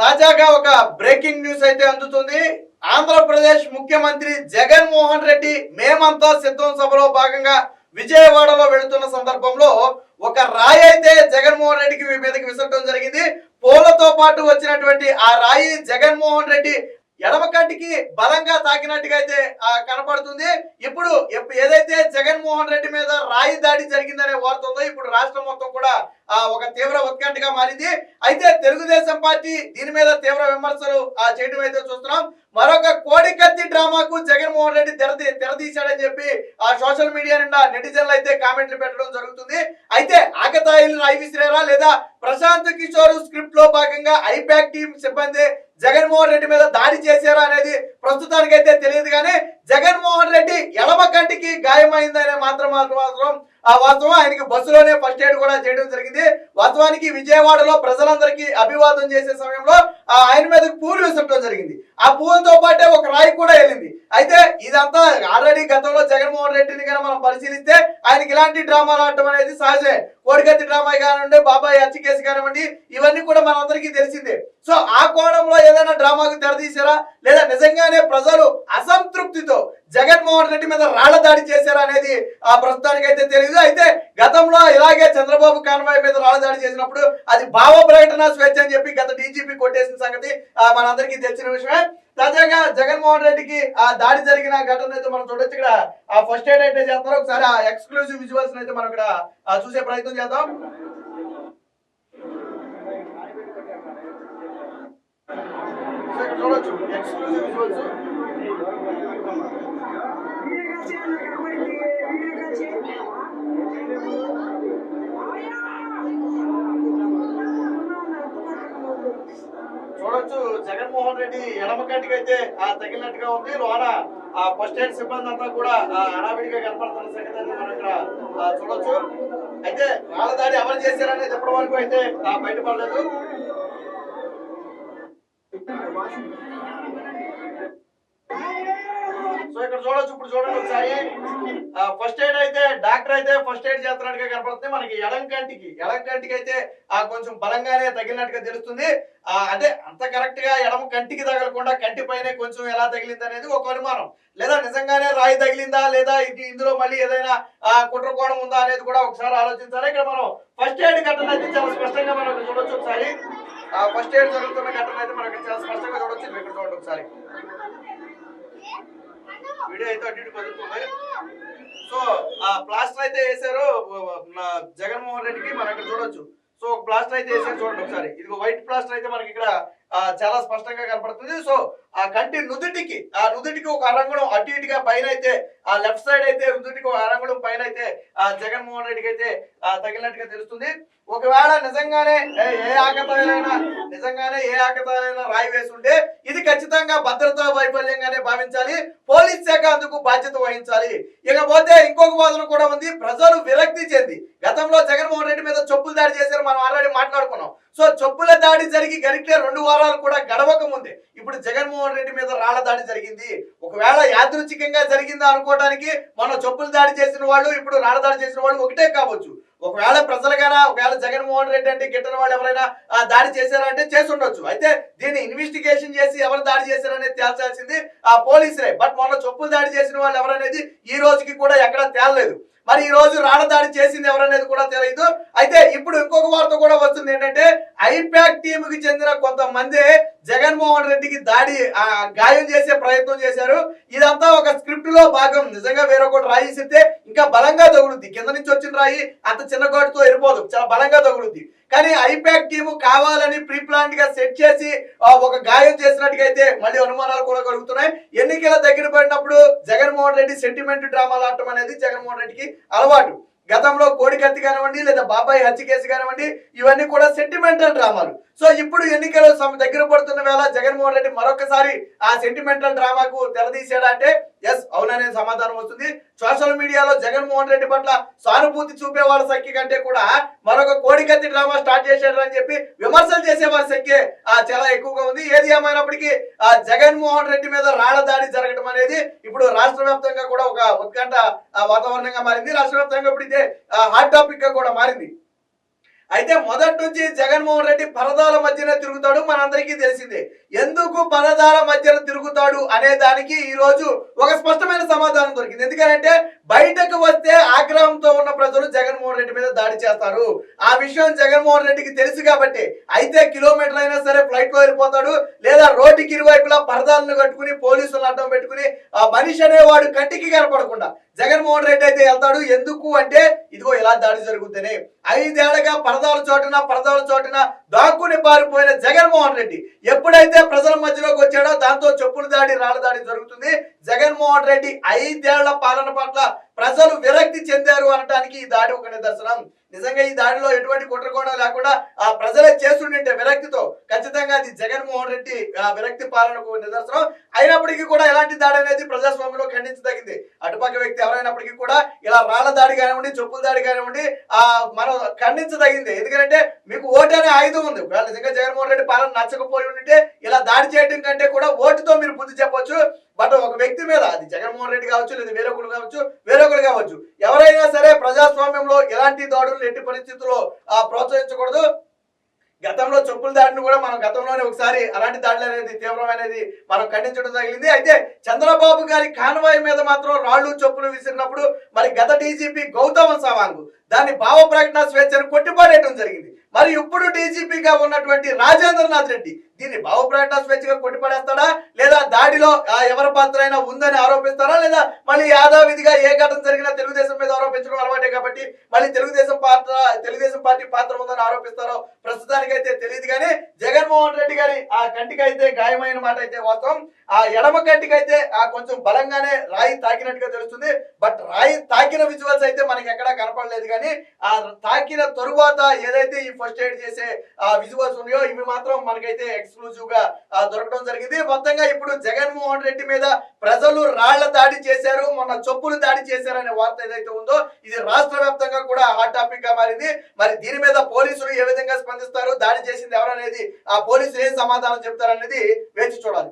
తాజాగా ఒక breaking news అయితే అందుతుంది. ఆంధ్రప్రదేశ్ ముఖ్యమంత్రి జగన్మోహన్ రెడ్డి మేమంతా సిద్ధం సభలో భాగంగా విజయవాడలో వెళుతున్న సందర్భంలో ఒక రాయి అయితే జగన్మోహన్ రెడ్డికి మీ మీదకి విసరడం జరిగింది. పూలతో పాటు వచ్చినటువంటి ఆ రాయి జగన్మోహన్ రెడ్డి ఎడమ కంటికి బలంగా తాకినట్టుగా అయితే కనపడుతుంది. ఇప్పుడు ఏదైతే జగన్మోహన్ రెడ్డి మీద రాయి దాడి జరిగిందనే వార్త ఉందో ఇప్పుడు రాష్ట్రం మొత్తం కూడా ఆ, ఒక తీవ్ర ఉత్కంఠగా మారింది. అయితే తెలుగుదేశం పార్టీ దీని మీద తీవ్ర విమర్శలు ఆ, చేయడం అయితే చూస్తున్నాం. మరొక కోడికత్తి డ్రామాకు జగన్మోహన్ రెడ్డి తెరది తెరదీశాడని చెప్పి ఆ సోషల్ మీడియా నిండా నెటిజన్లు అయితే కామెంట్లు పెట్టడం జరుగుతుంది. అయితే ఆకతాయిలు రాయి విసిరేరా లేదా ప్రశాంత్ కిషోర్ స్క్రిప్ట్లో భాగంగా ఐపాక్ టీం సిబ్బంది జగన్మోహన్ రెడ్డి మీద దాడి చేశారా అనేది ప్రస్తుతానికి అయితే తెలియదు కానీ జగన్మోహన్ రెడ్డి ఎడమ కంటికి గాయమైందనే మాత్రం మాత్రం ఆ వాస్తవం ఆయనకి బస్సులోనే ఫస్ట్ ఎయిడ్ కూడా చేయడం జరిగింది. వాస్తవానికి విజయవాడలో ప్రజలందరికీ అభివాదం చేసే సమయంలో ఆ ఆయన మీద పూలు విసరడం జరిగింది. ఆ పూలతో పాటే ఒక రాయి కూడా వెళ్ళింది. అయితే ఇదంతా ఆల్రెడీ గతంలో జగన్మోహన్ రెడ్డిని కనుక మనం పరిశీలిస్తే ఆయనకి ఇలాంటి డ్రామాలు ఆడటం అనేది సహజమే. కోడికత్తి డ్రామా కానివ్వండి బాబాయ్ హత్య కేసు కానివ్వండి ఇవన్నీ కూడా మనందరికీ తెలిసిందే. సో ఆ కోణంలో ఏదైనా డ్రామాకు తెరదీశారా లేదా నిజంగానే ప్రజలు అసంతృప్తితో జగన్మోహన్ రెడ్డి మీద రాళ్ళ దాడి చేశారా అనేది ఆ ప్రస్తుతానికి అయితే తెలియదు అయితే గతంలో ఇలాగే చంద్రబాబు కాన్వాయ్ మీద రాళ్ళ దాడి చేసినప్పుడు అది భావ ప్రకటన స్వేచ్ఛ అని చెప్పి గత డీజీపీ కొట్టేసిన సంగతి మనందరికీ తెలిసిన విషయమే. తాజాగా జగన్మోహన్ రెడ్డికి ఆ దాడి జరిగిన ఘటన అయితే మనం చూడొచ్చు. ఇక్కడ ఆ ఫస్ట్ ఎయిడ్ అయితే చేస్తారు. ఒకసారి ఆ ఎక్స్క్లూజివ్ విజువల్స్ అయితే మనం ఇక్కడ చూసే ప్రయత్నం చేద్దాం సో ఇక్కడ చూడొచ్చు ఎక్స్క్లూజివ్ చూడొచ్చు జగన్మోహన్ రెడ్డి ఎడమ కంటికి అయితే ఆ తగిలినట్టుగా ఉంది. లోన ఆ ఫస్ట్ ఎయిడ్ సిబ్బంది అంతా కూడా ఆ హడావిడిగా కనపడుతున్న సంగతి మనం ఇక్కడ చూడొచ్చు. అయితే వాళ్ళ దాడి ఎవరు చేశారనేది ఇప్పటి వరకు అయితే ఆ, బయటపడలేదు. సో ఇక్కడ చూడొచ్చు ఇప్పుడు చూడండి ఒకసారి. ఫస్ట్ ఎయిడ్ అయితే డాక్టర్ అయితే ఫస్ట్ ఎయిడ్ చేస్తున్నట్టుగా కనపడుతుంది. మనకి ఎడం కంటికి ఎడం కంటికి అయితే ఆ కొంచెం బలంగానే తగిలినట్టుగా తెలుస్తుంది. అదే అంత కరెక్ట్గా ఎడమ కంటికి తగలకుండా కంటి పైన కొంచెం ఎలా తగిలింది అనేది ఒక అనుమానం. లేదా నిజంగానే రాయి తగిలిందా లేదా ఇది ఇందులో మళ్ళీ ఏదైనా ఆ కుట్రకోణం ఉందా అనేది కూడా ఒకసారి ఆలోచించాలి. ఇక్కడ మనం ఫస్ట్ ఎయిడ్ ఘటన అయితే చాలా స్పష్టంగా మనం చూడొచ్చు ఒకసారి. ఫస్ట్ ఎయిడ్ జరుగుతున్న ఘటన అయితే మనం ఇక్కడ చాలా స్పష్టంగా చూడొచ్చు. మీరు ఇక్కడ చూడండి ఒకసారి. వీడియో అయితే అటు కదులుతుంది సో ఆ ప్లాస్టర్ అయితే వేసారు జగన్మోహన్ రెడ్డికి మనం ఇక్కడ చూడొచ్చు. సో ఒక ప్లాస్టర్ అయితే వేసారు చూడండి ఒకసారి. ఇది వైట్ ప్లాస్టర్ అయితే మనకి ఇక్కడ చాలా స్పష్టంగా కనపడుతుంది. సో ఆ కంటి నుదుటికి ఆ నుదుటికి ఒక అరంగుణం అటు ఇటుగా పైన అయితే ఆ లెఫ్ట్ సైడ్ అయితే నుదుటికి ఒక అరంగుణం పైన అయితే ఆ జగన్మోహన్ రెడ్డికి అయితే తగిలినట్టుగా తెలుస్తుంది. ఒకవేళ నిజంగానే ఏ- ఏ ఆకతాయిలైనా నిజంగానే ఏ ఆకతాయిలైనా రాయి వేసి ఉంటే ఇది ఖచ్చితంగా భద్రతా వైఫల్యంగానే భావించాలి. పోలీస్ శాఖ అందుకు బాధ్యత వహించాలి. ఇకపోతే ఇంకొక వాదన కూడా ఉంది. ప్రజలు విరక్తి చెంది. గతంలో జగన్మోహన్ రెడ్డి మీద చెప్పులు దాడి చేశారు మనం ఆల్రెడీ మాట్లాడుకున్నాం. సో చెప్పుల దాడి జరిగి గరికే రెండు వారాలు కూడా గడవక ముందే ఇప్పుడు జగన్మోహన్ రెడ్డి మీద రాళ్ళ దాడి జరిగింది. ఒకవేళ యాదృచ్ఛికంగా జరిగిందా అనుకోవడానికి మనం చెప్పులు దాడి చేసిన వాళ్ళు ఇప్పుడు రాళ్ళ దాడి చేసిన వాళ్ళు ఒకటే కావచ్చు. ఒకవేళ ప్రజలుగానా ఒకవేళ జగన్మోహన్ రెడ్డి అంటే గిట్టని వాళ్ళు ఎవరైనా దాడి చేశారంటే చేసి ఉండొచ్చు అయితే దీన్ని ఇన్వెస్టిగేషన్ చేసి ఎవరు దాడి చేశారనేది తేల్చాల్సింది ఆ పోలీసులే. బట్ మొన్న చెప్పులు దాడి చేసిన వాళ్ళు ఎవరనేది ఈ రోజుకి కూడా ఎక్కడ తేలలేదు. మరి ఈ రోజు రాళ్ళ దాడి చేసింది ఎవరనేది కూడా తెలియదు అయితే ఇప్పుడు ఇంకొక వార్త కూడా వస్తుంది ఏంటంటే ఐపాక్ టీమ్కి చెందిన కొంతమంది జగన్మోహన్ రెడ్డికి దాడి ఆ, గాయం చేసే ప్రయత్నం చేశారు. ఇదంతా ఒక స్క్రిప్ట్లో భాగం. నిజంగా వేరొకటి రాయిస్తే ఇంకా బలంగా తగులుద్ది. కింద నుంచి వచ్చిన రాయి అంత చిన్న ఘాటుతో వెళ్ళిపోదు. చాలా బలంగా తగులుద్ది. కానీ ఐపాక్ టీమ్ కావాలని ప్రీ ప్లాంట్గా సెట్ చేసి ఒక గాయం చేసినట్టుగా అయితే మళ్ళీ అనుమానాలు కూడా కలుగుతున్నాయి. ఎన్నికల దగ్గర పడినప్పుడు జగన్మోహన్ రెడ్డి సెంటిమెంట్ డ్రామాలు ఆడటం అనేది జగన్మోహన్ రెడ్డికి అలవాటు. గతంలో కోడికత్తి కానివ్వండి లేదా బాబాయ్ హత్య కేసు కానివ్వండి ఇవన్నీ కూడా సెంటిమెంటల్ డ్రామాలు. సో ఇప్పుడు ఎన్నికలు సమ- దగ్గర పడుతున్న వేళ జగన్మోహన్ రెడ్డి మరొకసారి ఆ సెంటిమెంటల్ డ్రామాకు తెరదీశాడంటే ఎస్ అవుననే సమాధానం వస్తుంది. సోషల్ మీడియాలో జగన్మోహన్ రెడ్డి పట్ల సానుభూతి చూపే వాళ్ళ సంఖ్య కంటే కూడా మరొక కోడికత్తి డ్రామా స్టార్ట్ చేశాడు అని చెప్పి విమర్శలు చేసే వారి సంఖ్య చాలా ఎక్కువగా ఉంది. ఏది ఏమైనప్పటికీ ఆ జగన్మోహన్ రెడ్డి మీద రాళ్ళ దాడి జరగడం అనేది ఇప్పుడు రాష్ట్ర వ్యాప్తంగా కూడా ఒక ఉత్కంఠ వాతావరణంగా మారింది. రాష్ట్ర వ్యాప్తంగా ఇప్పుడు ఇదే హాట్ టాపిక్గా కూడా మారింది. అయితే మొదటి నుంచి జగన్మోహన్ రెడ్డి పరదాల మధ్యన తిరుగుతాడు మనందరికీ తెలిసిందే. ఎందుకు పరదాల మధ్యన తిరుగుతాడు అనే దానికి ఈ రోజు ఒక స్పష్టమైన సమాధానం దొరికింది. ఎందుకంటే బయటకు వస్తే ఆగ్రహంతో ఉన్న ప్రజలు జగన్మోహన్ రెడ్డి మీద దాడి చేస్తారు. ఆ విషయం జగన్మోహన్ రెడ్డికి తెలుసు కాబట్టి అయితే కిలోమీటర్ అయినా సరే ఫ్లైట్లో వెళ్ళిపోతాడు లేదా రోడ్డుకి ఇరువైపులా పరదాలను కట్టుకుని పోలీసులను అడ్డం పెట్టుకుని ఆ మనిషి అనేవాడు కంటికి కనపడకుండా జగన్మోహన్ రెడ్డి అయితే వెళ్తాడు. ఎందుకు అంటే ఇదిగో ఇలా దాడి జరుగుతుంది ఐదేళ్ళగా పరదాల చోటున పరదాల చోటున దాక్కుని పారిపోయిన జగన్మోహన్ రెడ్డి ఎప్పుడైతే ప్రజల మధ్యలోకి వచ్చాడో దాంతో చెప్పులు దాడి రాళ్ళ దాడి జరుగుతుంది. జగన్మోహన్ రెడ్డి ఐదేళ్ళ పాలన పట్ల ప్రజలు విరక్తి చెందారు అనడానికి ఈ దాడి ఒక నిదర్శనం. నిజంగా ఈ దాడిలో ఎటువంటి కుట్రకోణం లేకుండా ఆ ప్రజలే చేస్తుండే విరక్తితో ఖచ్చితంగా అది జగన్మోహన్ రెడ్డి ఆ విరక్తి పాలనకు నిదర్శనం. అయినప్పటికీ కూడా ఎలాంటి దాడి అనేది ప్రజాస్వామ్యంలో ఖండించదగింది అటుపక్క వ్యక్తి ఎవరైనప్పటికీ కూడా ఇలా రాళ్ళ దాడి కానివ్వండి చెప్పుల దాడి కానివ్వండి ఆ మనం ఖండించదగింది ఎందుకంటే మీకు ఓటు అనే ఆయుధం ఉంది. ఒకవేళ నిజంగా జగన్మోహన్ రెడ్డి పాలన నచ్చకపోయి ఉంటే ఇలా దాడి చేయడం కంటే కూడా ఓటుతో మీరు బుద్ధి చెప్పొచ్చు. బట్ ఒక వ్యక్తి మీద అది జగన్మోహన్ రెడ్డి కావచ్చు లేదా వేరొకరు కావచ్చు వేరొకరు కావచ్చు. ఎవరైనా సరే ప్రజాస్వామ్యం ఎలాంటి దాడులు ఎట్టి పరిస్థితుల్లో ఆ, ప్రోత్సహించకూడదు. గతంలో చెప్పుల దాడిని కూడా మనం గతంలోనే ఒకసారి అలాంటి దాడులు అనేది తీవ్రమైనది మనం ఖండించడం తగిలింది అయితే చంద్రబాబు గారి కాన్వాయ్ మీద మాత్రం రాళ్ళు చెప్పులు విసిరినప్పుడు మరి గత డీజీపీ గౌతమ సవాంగ్ దాన్ని భావ ప్రకటన స్వేచ్ఛను కొట్టిపాడేయడం జరిగింది. మరి ఇప్పుడు డీజీపీగా ఉన్నటువంటి రాజేంద్రనాథ్ రెడ్డి దీన్ని భావ ప్రకటన స్వేచ్ఛగా కొట్టిపడేస్తాడా? లేదా దాడిలో ఆ, ఎవరి పాత్ర అయినా ఉందని ఆరోపిస్తారా లేదా మళ్ళీ యాదావిధిగా ఏ ఘటన జరిగినా తెలుగుదేశం మీద ఆరోపించడం అలవాటే కాబట్టి మళ్ళీ తెలుగుదేశం పాత్ర తెలుగుదేశం పార్టీ పాత్ర ఉందని ఆరోపిస్తారో ప్రస్తుతానికైతే తెలియదు కానీ జగన్మోహన్ రెడ్డి గారి ఆ కంటికి అయితే గాయమైన మాట అయితే వాస్తవం. ఆ ఎడమ కంటికి ఆ కొంచెం బలంగానే రాయి తాకినట్టుగా తెలుస్తుంది. బట్ రాయి తాకిన విజువల్స్ అయితే మనకి ఎక్కడా కనపడలేదు కానీ ఆ తాకిన తరువాత ఏదైతే ఈ ఫస్ట్ ఎయిడ్ చేసే ఆ విజువల్స్ ఉన్నాయో ఇవి మాత్రం మనకైతే ఎక్స్క్లూజివ్గా దొరకడం జరిగింది. మొత్తంగా ఇప్పుడు జగన్మోహన్ రెడ్డి మీద ప్రజలు రాళ్ళ దాడి చేశారు మొన్న చెప్పులు దాడి చేశారనే వార్త ఏదైతే ఉందో ఇది రాష్ట్ర వ్యాప్తంగా కూడా హాట్ టాపిక్గా మారింది. మరి దీని మీద పోలీసులు ఏ విధంగా స్పందిస్తారు దాడి చేసింది ఎవరనేది ఆ పోలీసులు ఏం సమాధానం చెప్తారనేది వేచి చూడాలి.